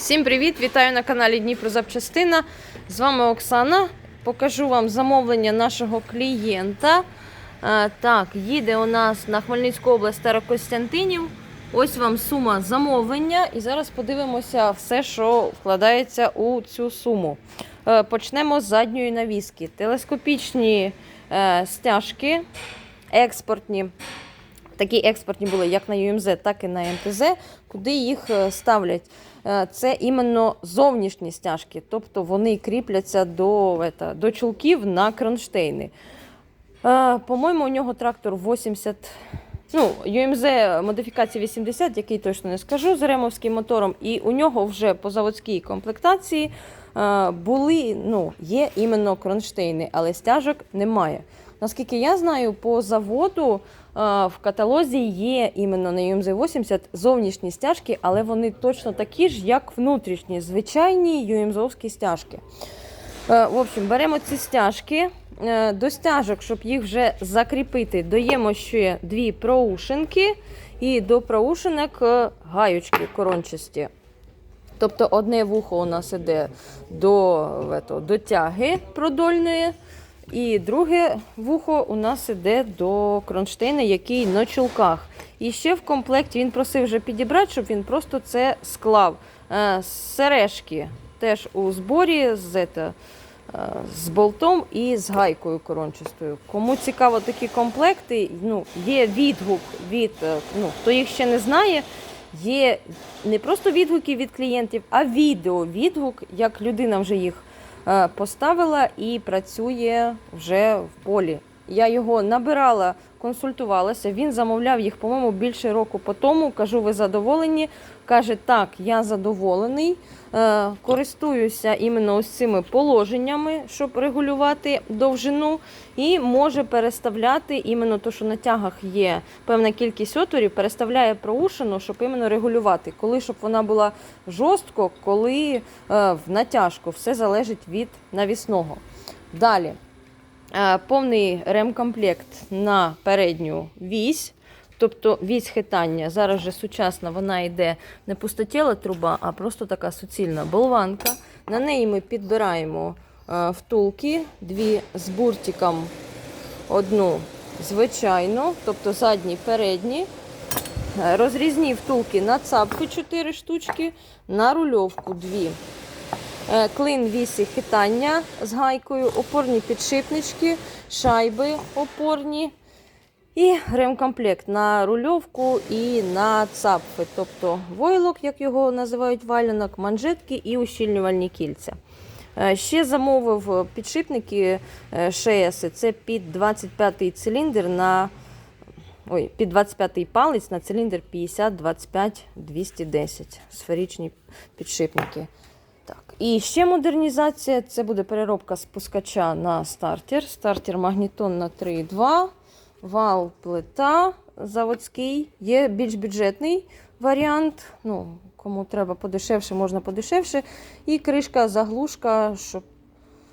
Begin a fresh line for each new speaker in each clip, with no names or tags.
Всім привіт! Вітаю на каналі Дніпро Запчастина. З вами Оксана. Покажу вам замовлення нашого клієнта. Е, Так, їде у нас на Хмельницьку область Старокостянтинів. Ось вам сума замовлення. І зараз подивимося все, що вкладається у цю суму. Е, Почнемо з задньої навіски. Телескопічні е, стяжки, експортні. Такі експортні були як на ЮМЗ, так і на МТЗ, куди їх е, ставлять. Е, Це іменно зовнішні стяжки, тобто вони кріпляться до, ета, до чулків на кронштейни. Е, По-моєму, у нього трактор 80. Ну, ЮМЗ модифікації 80, який точно не скажу, з ремовським мотором. І у нього вже по заводській комплектації були, ну, є іменно кронштейни, але стяжок немає. Наскільки я знаю, по заводу е, в каталозі є іменно на UMZ 80 зовнішні стяжки, але вони точно такі ж, як внутрішні, звичайні UMZ стяжки. Е, В общем, беремо ці стяжки. Е, До стяжок, щоб їх вже закріпити, даємо ще дві проушинки і до проушинок гаючки корончасті. Тобто одне вухо у нас іде до, до тяги продольної, і друге вухо у нас іде до кронштейна, який на чулках. І ще в комплекті він просив вже підібрати, щоб він просто це склав. Е, Сережки теж у зборі з, е, з болтом і з гайкою корончастою. Кому цікаво такі комплекти, ну, є відгук від, е, ну, хто їх ще не знає, є не просто відгуки від клієнтів, а відео відгук, як людина вже їх поставила і працює вже в полі. Я його набирала, консультувалася. Він замовляв їх, по-моєму, більше року по тому. Кажу, ви задоволені? Каже, так, я задоволений. Е, користуюся іменно ось цими положеннями, щоб регулювати довжину, і може переставляти іменно то, що на тягах є певна кількість отворів, переставляє проушину, щоб іменно регулювати, коли щоб вона була жорстко, коли е, в натяжку. Все залежить від навісного. Далі. Е, Повний ремкомплект на передню вісь, тобто вісь хитання. Зараз вже сучасна вона йде не пустотіла труба, а просто така суцільна болванка. На неї ми підбираємо е, втулки, дві з буртиком, одну звичайну, тобто задні, передні. Е, Розрізні втулки на цапки 4 штучки, на рульовку 2. Е, Клин вісі хитання з гайкою, опорні підшипнички, шайби опорні. І ремкомплект на рульовку і на цапфи, тобто войлок, як його називають валянок, манжетки і ущільнювальні кільця. Е, Ще замовив підшипники е, ШС, це під 25-й циліндр на ой, під 25-й палець на циліндр 50-25-210. Сферичні підшипники. Так. І ще модернізація це буде переробка спускача на стартер. Стартер магнітон на 3,2, вал плита заводський. Є більш бюджетний варіант. Ну, Кому треба подешевше, можна подешевше. І кришка, заглушка, щоб.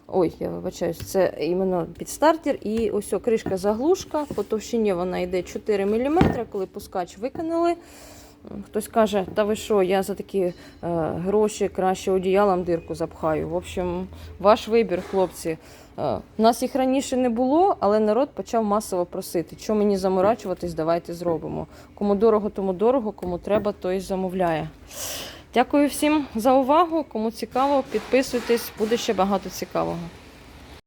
Ой, я вибачаюсь, це іменно під стартер. І ось о, кришка заглушка. По товщині вона йде 4 мм, коли пускач виконали. Хтось каже, та ви що, я за такі е, гроші краще одіялом дирку запхаю. В общем, ваш вибір, хлопці. Е, у нас їх раніше не було, але народ почав масово просити. Що мені заморачуватись, давайте зробимо. Кому дорого, тому дорого, кому треба, той замовляє. Дякую всім за увагу. Кому цікаво, підписуйтесь, буде ще багато цікавого.